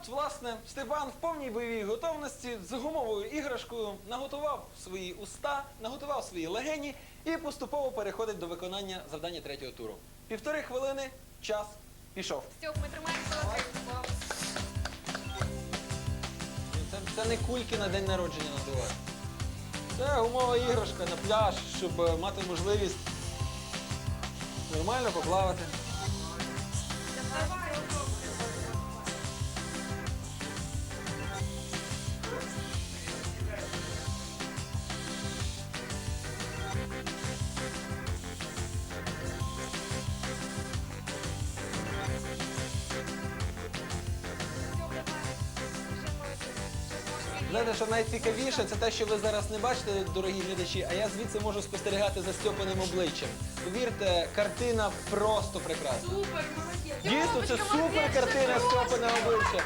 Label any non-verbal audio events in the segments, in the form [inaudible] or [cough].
от, власне, Степан в повній бойовій готовності з гумовою іграшкою наготував свої уста, наготував свої легені і поступово переходить до виконання завдання третього туру. Півтори хвилини, час пішов. Стьоп, ми тримаємо колотинку. Це, це не кульки на день народження надувати. Це гумова іграшка на пляж, щоб е, мати можливість нормально поплавати. Знаєте, що найцікавіше, це те, що ви зараз не бачите, дорогі глядачі, а я звідси можу спостерігати за Стьопаним обличчям. Повірте, картина просто прекрасна. Супер, молодець. Дійсно, це супер картина Стьопана обличчя.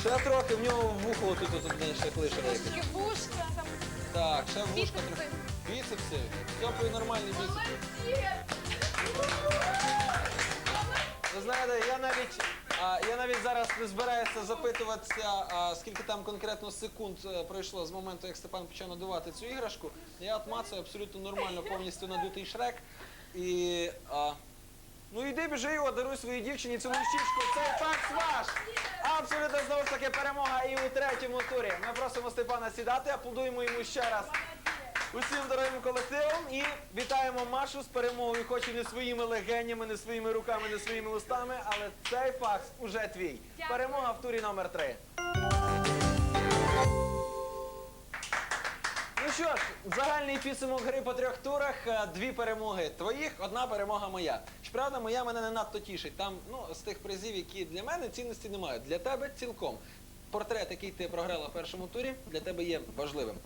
Ще трохи, в нього вухо тут, тут, тут ще клише. Вушка, там Так, ще в вушко Біцепси. трохи. Біцепси. Стьопою нормальні біцепси. Ви знаєте, я навіть, я навіть зараз не збираюся запитуватися, скільки там конкретно секунд е, пройшло з моменту, як Степан почав надувати цю іграшку. Я от мацаю абсолютно нормально, повністю надутий шрек. І. Ну йди біжи його, даруй своїй дівчині цю щічку. Цей факт ваш! Абсолютно знову ж таки перемога і у третьому турі. Ми просимо Степана сідати, аплодуємо йому ще раз усім дорогим колективом і вітаємо Машу з перемогою, хоч і не своїми легенями, не своїми руками, не своїми устами, але цей факт уже твій. Дякую. Перемога в турі номер три. Ну що ж, загальний підсумок гри по трьох турах. е, Дві перемоги твоїх, одна перемога моя. Щоправда, моя мене не надто тішить. Там ну, з тих призів, які для мене цінності не мають. Для тебе цілком. Портрет, який ти програла в першому турі, для тебе є важливим.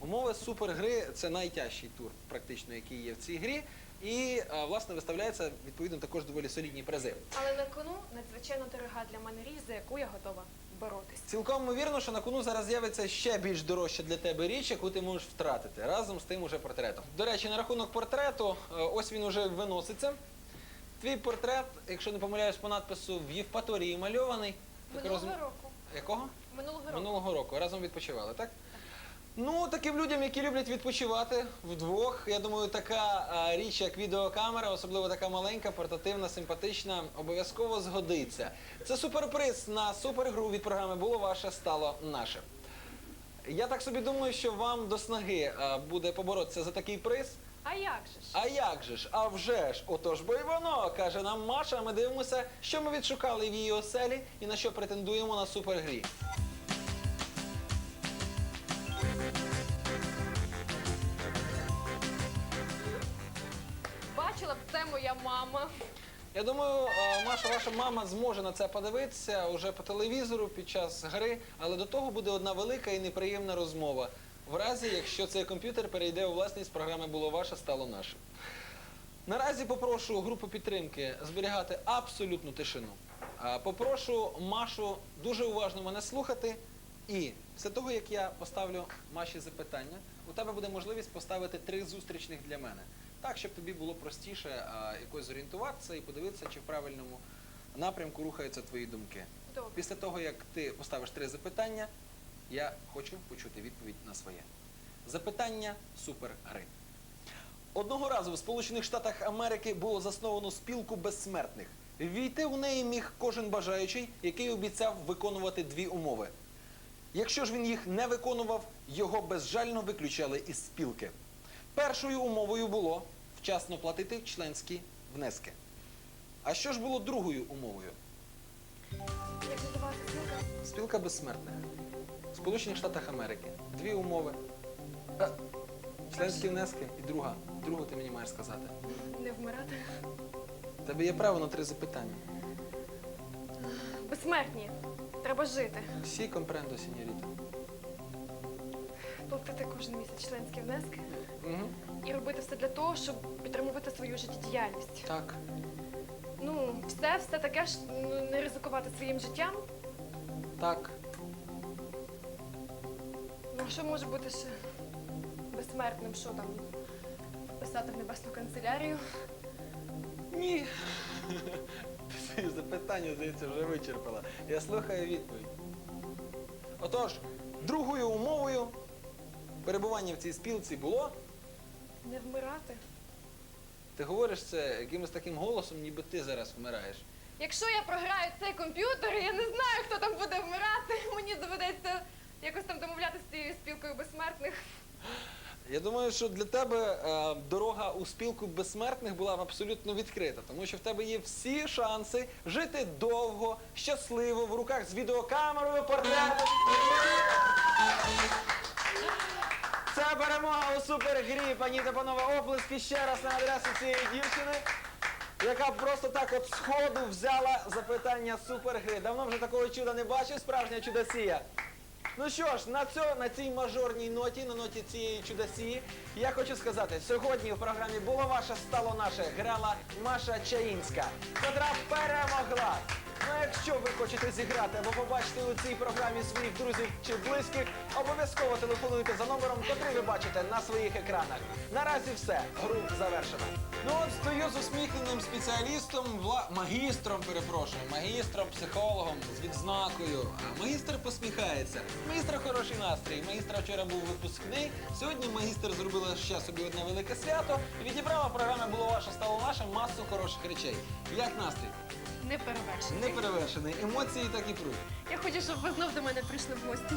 Умови супергри це найтяжчий тур, практично, який є в цій грі. І е, власне виставляється відповідно також доволі солідні призи. Але на кону надзвичайно дорога для мене річ, за яку я готова боротися. Цілком ймовірно, що на кону зараз з'явиться ще більш дорожча для тебе річ, яку ти можеш втратити разом з тим уже портретом. До речі, на рахунок портрету, е, ось він уже виноситься. Твій портрет, якщо не помиляюсь по надпису, в Євпаторії мальований. Минулого розум- року. Якого? Минулого року. Минулого року. Разом відпочивали, так? Ну, таким людям, які люблять відпочивати вдвох, я думаю, така а, річ, як відеокамера, особливо така маленька, портативна, симпатична, обов'язково згодиться. Це суперприз на супергру від програми Було ваше, стало наше. Я так собі думаю, що вам до снаги а, буде поборотися за такий приз. А як же ж? А як же ж? А вже ж, отож бо й воно, каже нам Маша. Ми дивимося, що ми відшукали в її оселі і на що претендуємо на супергрі. Бачила б це моя мама. Я думаю, е, Маша, ваша мама зможе на це подивитися уже по телевізору під час гри, але до того буде одна велика і неприємна розмова. В разі, якщо цей комп'ютер перейде у власність програми Було ваше, стало наше. Наразі попрошу групу підтримки зберігати абсолютну тишину. Попрошу Машу дуже уважно мене слухати. І після того, як я поставлю Маші запитання, у тебе буде можливість поставити три зустрічних для мене. Так, щоб тобі було простіше а, якось зорієнтуватися і подивитися, чи в правильному напрямку рухаються твої думки. Добре. Після того, як ти поставиш три запитання, я хочу почути відповідь на своє. Запитання супергри. Одного разу в Сполучених Штатах Америки було засновано спілку безсмертних. Війти в неї міг кожен бажаючий, який обіцяв виконувати дві умови. Якщо ж він їх не виконував, його безжально виключали із спілки. Першою умовою було вчасно платити членські внески. А що ж було другою умовою? Спілка? Безсмертних. В Сполучених Штатах Америки. Дві умови. Е, Членські внески і друга. Другу ти мені маєш сказати. Не вмирати. У тебе є право на три запитання. Безсмертні. Треба жити. Всі компрендо, сіньоріта. Платити кожен місяць членські внески Угу. і робити все для того, щоб підтримувати свою життєдіяльність. Так. Ну, все, все таке ж ну, не ризикувати своїм життям. Так. Ну, що може бути ще безсмертним, що там писати в небесну канцелярію? Ні. Ти [laughs] запитання здається, вже вичерпала. Я слухаю відповідь. Отож, другою умовою перебування в цій спілці було. Не вмирати. Ти говориш це якимось таким голосом, ніби ти зараз вмираєш. Якщо я програю цей комп'ютер, я не знаю, хто там буде вмирати. [laughs] Мені доведеться якось там домовлятися з цією спілкою безсмертних. Я думаю, що для тебе е, дорога у спілку безсмертних була б абсолютно відкрита, тому що в тебе є всі шанси жити довго, щасливо, в руках з відеокамерою, портретом. Це перемога у супергрі, пані та панове, оплески ще раз на адресу цієї дівчини, яка просто так от сходу взяла запитання супергри. Давно вже такого чуда не бачив, справжня чудосія. Ну що ж, на, цьо, на цій мажорній ноті, на ноті цієї чудосії, я хочу сказати, сьогодні в програмі було ваше, стало наше, грала Маша Чаїнська, котра перемогла. А якщо ви хочете зіграти або побачити у цій програмі своїх друзів чи близьких, обов'язково телефонуйте за номером, котрий ви бачите на своїх екранах. Наразі все, гру завершена. Ну от стою з усміхненим спеціалістом, вла... магістром, перепрошую, магістром, психологом з відзнакою. А магістр посміхається. Магістра хороший настрій. Магістра вчора був випускний. Сьогодні магістр зробила ще собі одне велике свято і відібрала в програмі було ваше стало наше масу хороших речей. Як настрій? Не перевершений. Не перевершений. Емоції так і пруть. Я хочу, щоб ви знов до мене прийшли в гості.